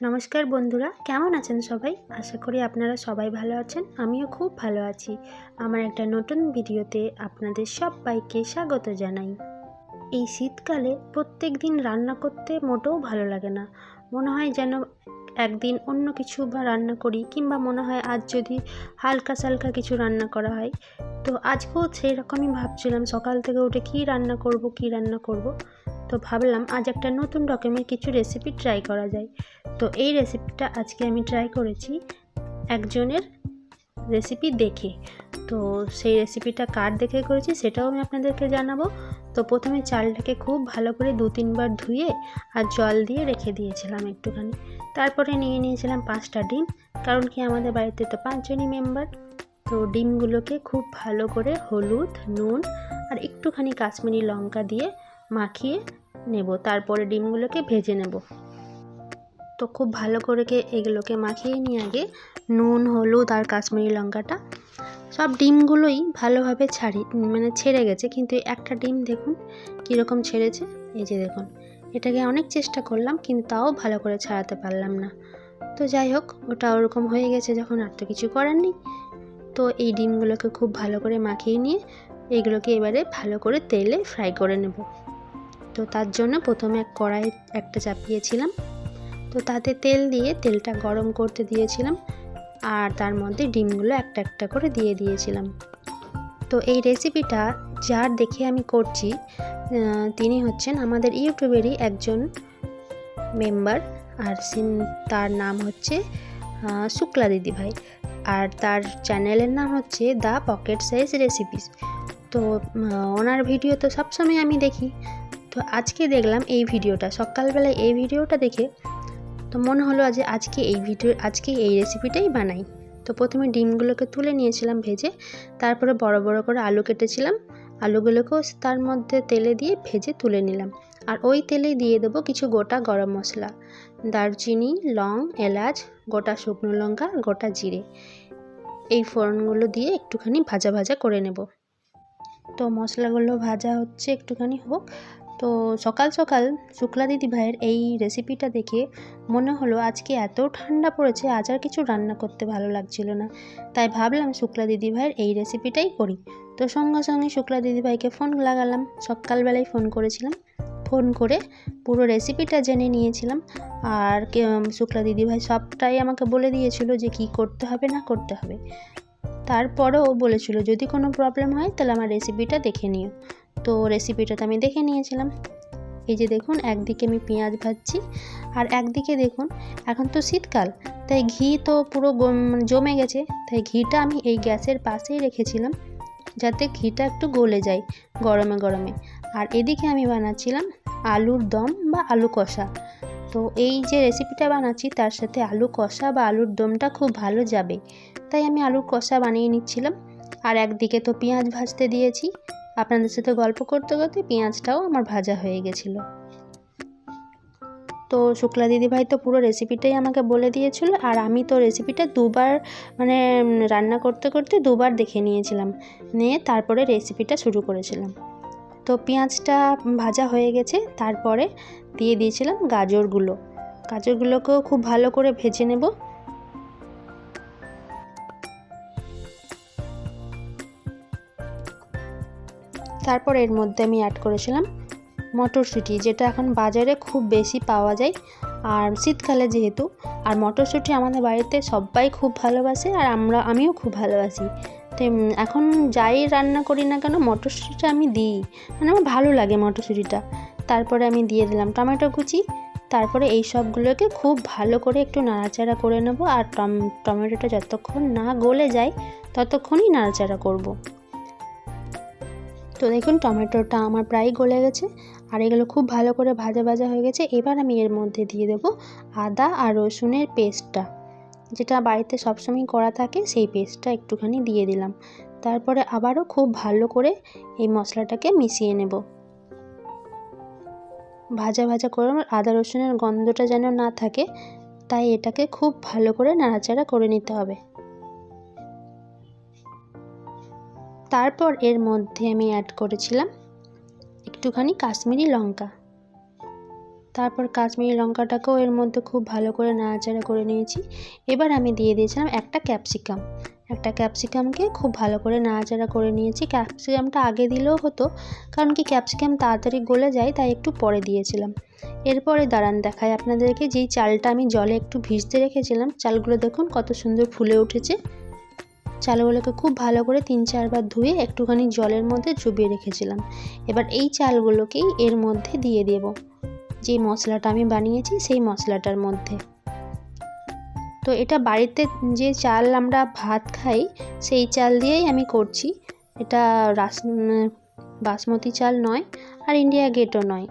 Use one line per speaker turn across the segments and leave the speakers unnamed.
নমস্কার বন্ধুরা, কেমন আছেন সবাই? আশা করি আপনারা সবাই ভালো আছেন, আমিও খুব ভালো আছি। আমার একটা নতুন ভিডিওতে আপনাদের সবাইকে স্বাগত জানাই। এই শীতকালে প্রত্যেক দিন রান্না করতে মোটেও ভালো লাগে না। মনে হয় যেন একদিন অন্য কিছু বা রান্না করি, কিংবা মনে হয় আজ যদি হালকা সালকা কিছু রান্না করা হয় তো আজকেও সেই রকমই ভাবছিলাম, সকাল থেকে উঠে কী রান্না করব, কী রান্না করব। তো ভাবলাম আজ একটা নতুন রকমের কিছু রেসিপি ট্রাই করা যায়। তো এই রেসিপিটা আজকে আমি ট্রাই করেছি একজনের রেসিপি দেখে। তো সেই রেসিপিটা কার দেখে করেছি সেটাও আমি আপনাদেরকে জানাব। তো প্রথমে চালটাকে খুব ভালো করে দু তিনবার ধুয়ে আর জল দিয়ে রেখে দিয়েছিলাম একটুখানি। তারপরে নিয়ে নিয়েছিলাম পাঁচটা ডিম, কারণ কি আমাদের বাড়িতে তো পাঁচজনই মেম্বার তো ডিমগুলোকে খুব ভালো করে হলুদ, নুন আর একটুখানি কাশ্মীরি লঙ্কা দিয়ে মাখিয়ে নেব। তারপরে ডিমগুলোকে ভেজে নেব। তো খুব ভালো করে এগুলোকে মাখিয়ে নিয়ে আগে নুন, হলুদ আর কাশ্মীরি লঙ্কাটা। সব ডিমগুলোই ভালোভাবে ছাড়ি মানে ছেড়ে গেছে। কিন্তু একটা ডিম দেখুন কীরকম ছেড়েছে। এই যে দেখুন, এটাকে অনেক চেষ্টা করলাম কিন্তু তাও ভালো করে ছাড়াতে পারলাম না। তো যাই হোক, ওটা ওরকম হয়ে গেছে যখন আর তো কিছু করার নেই। তো এই ডিমগুলোকে খুব ভালো করে মাখিয়ে নিয়ে এগুলোকে এবারে ভালো করে তেলে ফ্রাই করে নেব। তো তার জন্য প্রথমে এক কড়াই একটা চাপিয়েছিলাম। তো তাতে তেল দিয়ে তেলটা গরম করতে দিয়েছিলাম আর তার মধ্যে ডিমগুলো একটা একটা করে দিয়ে দিয়েছিলাম। তো এই রেসিপিটা যার দেখে আমি করছি তিনি হচ্ছেন আমাদের ইউটিউবেরই একজন মেম্বার আর তার নাম হচ্ছে শুক্লা দিদি ভাই আর তার চ্যানেলের নাম হচ্ছে দ্য পকেট সাইজ রেসিপিস। তো ওনার ভিডিও তো সবসময় আমি দেখি। তো আজকে দেখলাম এই ভিডিওটা, সকালবেলায় এই ভিডিওটা দেখে। তো মনে হলো যে আজকে এই ভিডিও, আজকে এই রেসিপিটাই বানাই। তো প্রথমে ডিমগুলোকে তুলে নিয়েছিলাম ভেজে, তারপরে বড় বড় করে আলু কেটেছিলাম। আলুগুলোকেও তার মধ্যে তেলে দিয়ে ভেজে তুলে নিলাম। আর ওই তেলেই দিয়ে দেবো কিছু গোটা গরম মশলা। দারচিনি, লং, এলাচ, গোটা শুকনো লঙ্কা, গোটা জিরে। এই ফোড়নগুলো দিয়ে একটুখানি ভাজা ভাজা করে নেব। তো মশলাগুলো ভাজা হচ্ছে একটুখানি হোক। তো সকাল সকাল শুক্লা দিদি ভাইয়ের এই রেসিপিটা দেখে মনে হলো আজকে এত ঠান্ডা পড়েছে, আজ আর কিছু রান্না করতে ভালো লাগছিল না। তাই ভাবলাম শুক্লা দিদি ভাইয়ের এই রেসিপিটাই করি। তো সঙ্গে সঙ্গে শুক্লা দিদি ভাইকে ফোন লাগালাম। সকালবেলায় ফোন করেছিলাম। ফোন করে পুরো রেসিপিটা জেনে নিয়েছিলাম। আর শুক্লা দিদি ভাই সবটাই আমাকে বলে দিয়েছিল যে কি করতে হবে, না করতে হবে। তারপরেও বলেছিল, যদি কোনো প্রবলেম হয়, তাহলে আমার রেসিপিটা দেখে নিও। তো রেসিপিটা তো আমি দেখে নিয়েছিলাম। এই যে দেখুন, একদিকে আমি পেঁয়াজ ভাজছি, আর একদিকে দেখুন, এখন তো শীতকাল, তাই ঘি তো পুরো মানে জমে গেছে, তাই ঘিটা আমি এই গ্যাসের পাশেই রেখেছিলাম, যাতে ঘিটা একটু গলে যায় গরমে গরমে। আর এদিকে আমি বানাচ্ছিলাম আলুর দম বা আলু কষা। তো এই যে রেসিপিটা বানাচ্ছি, তার সাথে আলু কষা বা আলুর দমটা খুব ভালো যাবে। তাই আমি আলুর কষা বানিয়ে নিচ্ছিলাম। আর একদিকে তো পেঁয়াজ ভাজতে দিয়েছি। আপনাদের সাথে গল্প করতে করতে পেঁয়াজটাও আমার ভাজা হয়ে গেছিল। তো শুক্লা দিদিভাই তো পুরো রেসিপিটাই আমাকে বলে দিয়েছিল। আর আমি তো রেসিপিটা দুবার মানে রান্না করতে করতে দুবার দেখে নিয়েছিলাম। নিয়ে তারপরে রেসিপিটা শুরু করেছিলাম। তো পেঁয়াজটা ভাজা হয়ে গেছে, তারপরে দিয়ে দিয়েছিলাম গাজরগুলো। গাজরগুলোকেও খুব ভালো করে ভেজে নেব। তারপর এর মধ্যে আমি অ্যাড করেছিলাম মটরশুঁটি, যেটা এখন বাজারে খুব বেশি পাওয়া যায়। আর শীতকালে যেহেতু, আর মটরশুঁটি আমাদের বাড়িতে সবাই খুব ভালোবাসে, আর আমরা, আমিও খুব ভালোবাসি। এখন যাই রান্না করি না কেন মটরশুঁটিটা আমি দিই। মানে আমার ভালো লাগে মটরশুঁটিটা। তারপরে আমি দিয়ে দিলাম টমেটো কুচি। তারপরে এই সবগুলোকে খুব ভালো করে একটু নাড়াচাড়া করে নেব আর টম, টমেটোটা যতক্ষণ না গলে যায় ততক্ষণই নাড়াচাড়া করব। তো দেখুন টমেটোটা আমার প্রায় গলে গেছে আর এগুলো খুব ভালো করে ভাজা ভাজা হয়ে গেছে। এবার আমি এর মধ্যে দিয়ে দেব আদা আর রসুনের পেস্টটা। যেটা বাড়িতে সবসময় করা থাকে, সেই পেস্টটা একটুখানি দিয়ে দিলাম। তারপরে আবারও খুব ভালো করে এই মশলাটাকে মিশিয়ে নেব। ভাজা ভাজা করে আদা রসুনের গন্ধটা যেন না থাকে, তাই এটাকে খুব ভালো করে নাড়াচাড়া করে নিতে হবে। তারপর এর মধ্যে আমি অ্যাড করেছিলাম একটুখানি কাশ্মীরি লঙ্কা। তারপর কাশ্মীরি লঙ্কাটাকেও এর মধ্যে খুব ভালো করে নাড়াচাড়া করে নিয়েছি। এবার আমি দিয়ে দিয়েছিলাম একটা ক্যাপসিকাম। একটা ক্যাপসিকামকে খুব ভালো করে নাড়াচাড়া করে নিয়েছি। ক্যাপসিকামটা আগে দিলেও হতো, কারণ কি ক্যাপসিকাম তাড়াতাড়ি গলে যায়, তাই একটু পরে দিয়েছিলাম। এরপরে দাঁড়ান দেখায় আপনাদেরকে যেই চালটা আমি জলে একটু ভিজতে রেখেছিলাম। চালগুলো দেখুন কত সুন্দর ফুলে উঠেছে। চালগুলোকে খুব ভালো করে তিন চারবার ধুয়ে একটুখানি জলের মধ্যে চুবিয়ে রেখেছিলাম। এবার এই চালগুলোকেই এর মধ্যে দিয়ে দেব। যে মশলাটা আমি বানিয়েছি, সেই মশলাটার মধ্যে। তো এটা বাড়িতে যে চাল আমরা ভাত খাই, সেই চাল দিয়েই আমি করছি। এটা রাস বাসমতি চাল নয়, আর ইন্ডিয়া গেটও নয়।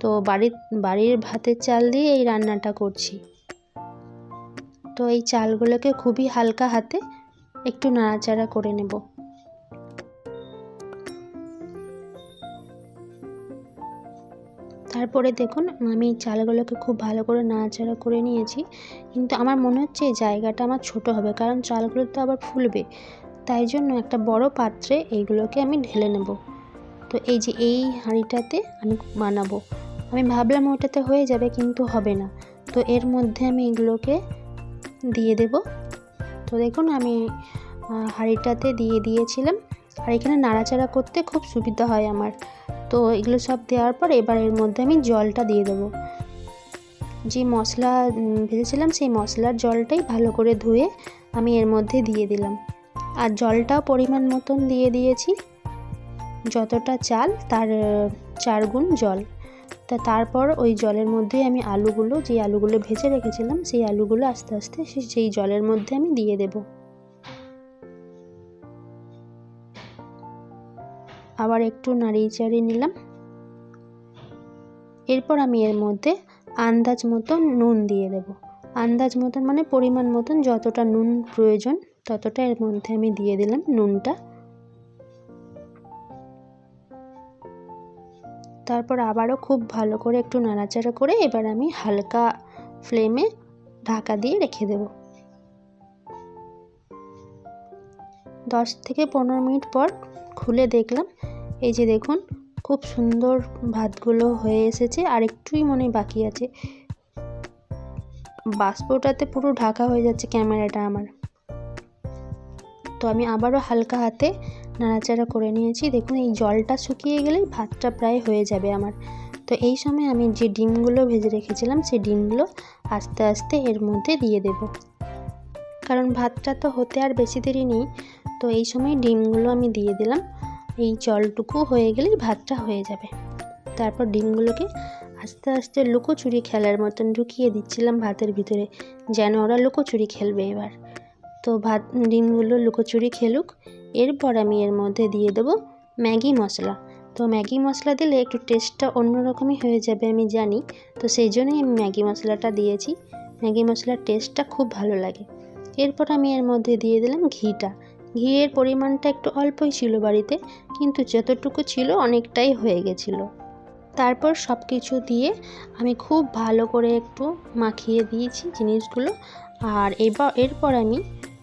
তো বাড়ির বাড়ির ভাতের চাল দিয়ে এই রান্নাটা করছি। তো এই চালগুলোকে খুবই হালকা হাতে একটু নাড়াচাড়া করে নেব। তারপরে দেখুন, আমি চালগুলোকে খুব ভালো করে নাড়াচাড়া করে নিয়েছি। কিন্তু আমার মনে হচ্ছে এই জায়গাটা আমার ছোট হবে, কারণ চালগুলো তো আবার ফুলবে। তাই জন্য একটা বড় পাত্রে এইগুলোকে আমি ঢেলে নেব। তো এই যে এই হাঁড়িটাতে আমি বানাবো। আমি ভাবলাম ওটাতে হয়ে যাবে, কিন্তু হবে না। তো এর মধ্যে আমি এগুলোকে দিয়ে দেব। তো দেখুন, আমি হাঁড়িটাতে দিয়ে দিয়েছিলাম। আর এখানে নাড়াচাড়া করতে খুব সুবিধা হয় আমার। তো এগুলো সব দেওয়ার পর এবার এর মধ্যে আমি জলটা দিয়ে দেবো। যে মশলা ভেজেছিলাম সেই মশলার জলটাই ভালো করে ধুয়ে আমি এর মধ্যে দিয়ে দিলাম। আর জলটাও পরিমাণ মতন দিয়ে দিয়েছি, যতটা চাল তার চার গুণ জল। তা তারপর ওই জলের মধ্যে আমি আলুগুলো, যে আলুগুলো ভেজে রেখেছিলাম সেই আলুগুলো আস্তে আস্তে সেই জলের মধ্যে আমি দিয়ে দেব। আবার একটু নাড়িয়ে চাড়িয়ে নিলাম। এরপর আমি এর মধ্যে আন্দাজ মতন নুন দিয়ে দেব। আন্দাজ মতন মানে পরিমাণ মতন যতটা নুন প্রয়োজন, ততটা এর মধ্যে আমি দিয়ে দিলাম নুনটা। তারপর আবারও খুব ভালো করে একটু নাড়াচাড়া করে এবার আমি হালকা ফ্লেমে ঢাকা দিয়ে রেখে দেব। দশ থেকে পনেরো মিনিট পর খুলে দেখলাম। এই যে দেখুন, খুব সুন্দর ভাতগুলো হয়ে এসেছে, আর একটুই মনে বাকি আছে। বাষ্পটাতে পুরো ঢাকা হয়ে যাচ্ছে ক্যামেরাটা আমার। তো আমি আবারও হালকা হাতে নাড়াচাড়া করে নিয়েছি। দেখুন, এই জলটা শুকিয়ে গেলেই ভাতটা প্রায় হয়ে যাবে আমার। তো এই সময় আমি যে ডিমগুলো ভেজে রেখেছিলাম, সেই ডিমগুলো আস্তে আস্তে এর মধ্যে দিয়ে দেব। কারণ ভাতটা তো হতে আর বেশি দেরি নেই। তো এই সময় ডিমগুলো আমি দিয়ে দিলাম। এই জলটুকু হয়ে গেলেই ভাতটা হয়ে যাবে। তারপর ডিমগুলোকে আস্তে আস্তে লুকোচুরি খেলার মতন ঢুকিয়ে দিচ্ছিলাম ভাতের ভিতরে, যেন ওরা লুকোচুরি খেলবে এবার। তো ভাত, ডিমগুলো লুকোচুরি খেলুক। এরপর আমি এর মধ্যে দিয়ে দেবো ম্যাগি মশলা। তো ম্যাগি মশলা দিলে একটু টেস্টটা অন্যরকমই হয়ে যাবে আমি জানি। তো সেই জন্যই আমি ম্যাগি মশলাটা দিয়েছি। ম্যাগি মশলার টেস্টটা খুব ভালো লাগে। এরপর আমি এর মধ্যে দিয়ে দিলাম ঘিটা। ঘিয়ের পরিমাণটা একটু অল্পই ছিল বাড়িতে, কিন্তু যতটুকু ছিল অনেকটাই হয়ে গেছিল। তারপর সব কিছু দিয়ে আমি খুব ভালো করে একটু মাখিয়ে দিয়েছি জিনিসগুলো। আর এবার, এরপর আমি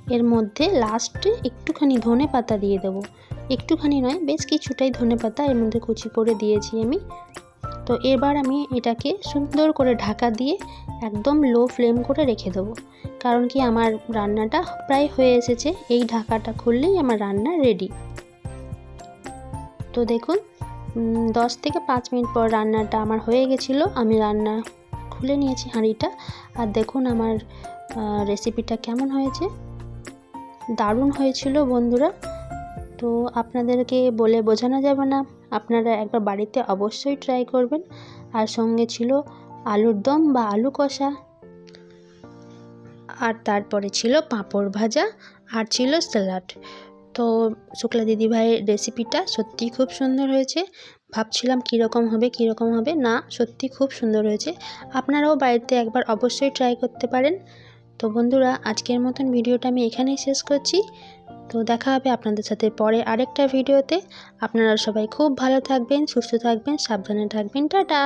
এর মধ্যে লাস্টে একটুখানি ধনে পাতা দিয়ে দেবো। একটুখানি নয়, বেশ কিছুটাই ধনে পাতা এর মধ্যে কুচি করে দিয়েছি আমি। তো এবার আমি এটাকে সুন্দর করে ঢাকা দিয়ে একদম লো ফ্লেম করে রেখে দেবো। কারণ কি আমার রান্নাটা প্রায় হয়ে এসেছে, এই ঢাকাটা খুললেই আমার রান্না রেডি তো দেখুন দশ থেকে পাঁচ মিনিট পর রান্নাটা আমার হয়ে গেছিল, আমি রান্না খুলে নিয়েছি হাঁড়িটা। আর দেখুন আমার রেসিপিটা কেমন হয়েছে। দারুণ হয়েছিল বন্ধুরা। তো আপনাদেরকে বলে বোঝানো যাবে না। আপনারা একবার বাড়িতে অবশ্যই ট্রাই করবেন। আর সঙ্গে ছিল আলুর দম বা আলু কষা। আর তারপরে ছিল পাঁপড় ভাজা আর ছিল স্যালাড। তো শুক্লা দিদিভাইয়ের রেসিপিটা সত্যি খুব সুন্দর হয়েছে। ভাবছিলাম কীরকম হবে কীরকম হবে? না সত্যি খুব সুন্দর হয়েছে। আপনারাও বাড়িতে একবার অবশ্যই ট্রাই করতে পারেন। তো বন্ধুরা, আজকের মতন ভিডিওটা আমি এখানেই শেষ করছি। তো দেখা হবে আপনাদের সাথে পরে আরেকটা ভিডিওতে। আপনারা সবাই খুব ভালো থাকবেন, সুস্থ থাকবেন, সাবধানে থাকবেন। টাটা!